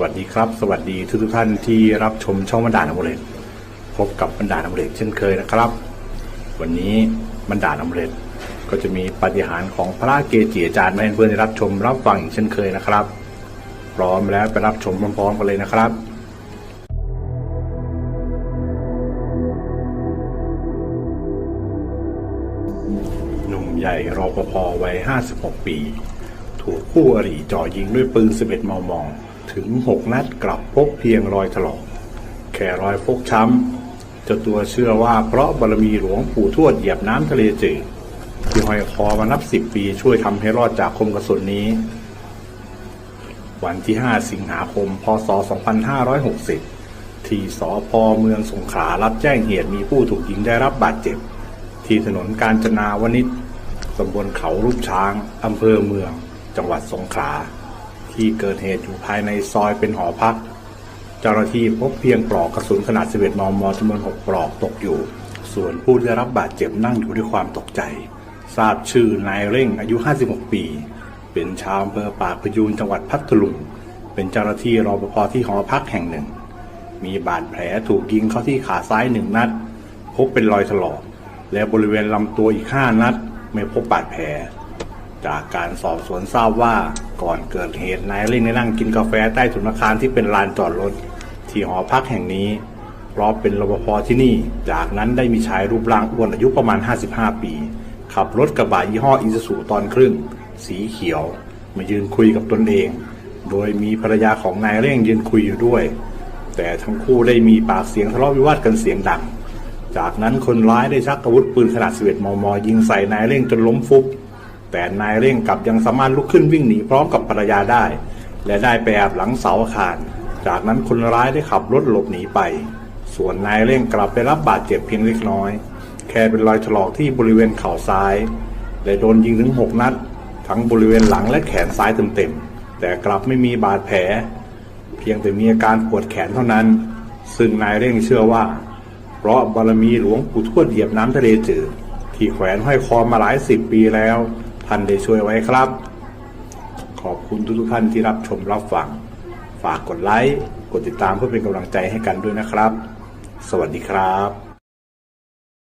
วัสดีครับ สวัสดีทุกทุกท่านที่รับชมช่องบรรดาลอมเรตพบกับบรรดาลอมเรตเช่นเคยนะครับ วันนี้บรรดาลอมเรตก็จะมีปฏิหารของพระเกจิอาจารย์มาให้เพื่อนได้รับชมรับฟังอีกเช่นเคยนะครับ พร้อมแล้วไปรับชมพร้อมๆกันเลยนะครับหนุ่มใหญ่รอปภวัย 56 ปี ถูกคู่อริจ่อยิงด้วยปืน 11 มม ถึง 6 นัดกลับพบเพียงรอยถลอก แค่รอยฟกช้ำเจ้าตัวเชื่อว่าเพราะบารมีหลวงปู่ทวดเหยียบน้ำทะเลจืดที่ห้อยคอมานับ10ปีช่วยทำให้รอดจากคมกระสุนนี้ วันที่ 5 สิงหาคม พศ 2560 ที่สพเมืองสงขลารับแจ้งเหตุมีผู้ถูกยิงได้รับบาดเจ็บ ที่ถนนกาญจนาวนิชตำบลเขารูปช้าง อำเภอเมือง จังหวัดสงขลา ที่เกิดเหตุอยู่ภายในซอยเป็นหอพัก เจ้าหน้าที่พบเพียงปลอกกระสุนขนาด 11 มมจำนวน 6 ปลอกตกอยู่ ส่วนผู้ได้รับบาดเจ็บนั่งอยู่ด้วยความตกใจ ทราบชื่อนายเร่งอายุ 56 ปี เป็นชาวอำเภอปากพยูนจังหวัดพัทลุง เป็นเจ้าหน้าที่รปภที่หอพักแห่งหนึ่ง มีบาดแผลถูกยิงเข้าที่ขาซ้ายหนึ่งนัด พบเป็นรอยถลอกและบริเวณลำตัวอีกห้านัด ไม่พบบาดแผล จากการสอบสวนทราบว่าก่อนเกิดเหตุนายเร่งได้นั่งกินกาแฟใต้ถุนอาคารที่เป็นลานจอดรถ ที่หอพักแห่งนี้เพราะเป็นรปภที่นี่ จากนั้นได้มีชายรูปร่างอ้วนอายุประมาณ 55 ปี ขับรถกระบะยี่ห้ออิซูซูตอนครึ่ง สีเขียว มายืนคุยกับตนเอง โดยมีภรรยาของนายเร่งยืนคุยอยู่ด้วย แต่ทั้งคู่ได้มีปากเสียงทะเลาะวิวาทกันเสียงดัง จากนั้นคนร้ายได้ชักอาวุธปืนขนาด11มมยิงใส่นายเร่งจนล้มฟุบ แต่นายเร่งกลับยังสามารถลุกขึ้นวิ่งหนีพร้อมกับภรรยาได้ และได้ไปแอบหลังเสาอาคาร จากนั้นคนร้ายได้ขับรถหลบหนีไป ส่วนนายเร่งกลับไปรับบาดเจ็บเพียงเล็กน้อย แค่เป็นรอยถลอกที่บริเวณเข่าซ้าย และโดนยิงถึง6นัด ทั้งบริเวณหลังและแขนซ้ายเต็มๆแต่กลับไม่มีบาดแผล เพียงแต่มีอาการปวดแขนเท่านั้น ซึ่งนายเร่งเชื่อว่า เพราะบารมีหลวงปู่ทวดเหยียบน้ำทะเลจืดที่แขวนห้อยคอมาหลายสิบปีแล้ว ท่านได้ช่วยไว้ครับ ขอบคุณทุกท่านที่รับชมรับฟัง ฝากกดไลค์ กดติดตามเพื่อเป็นกำลังใจให้กันด้วยนะครับ สวัสดีครับ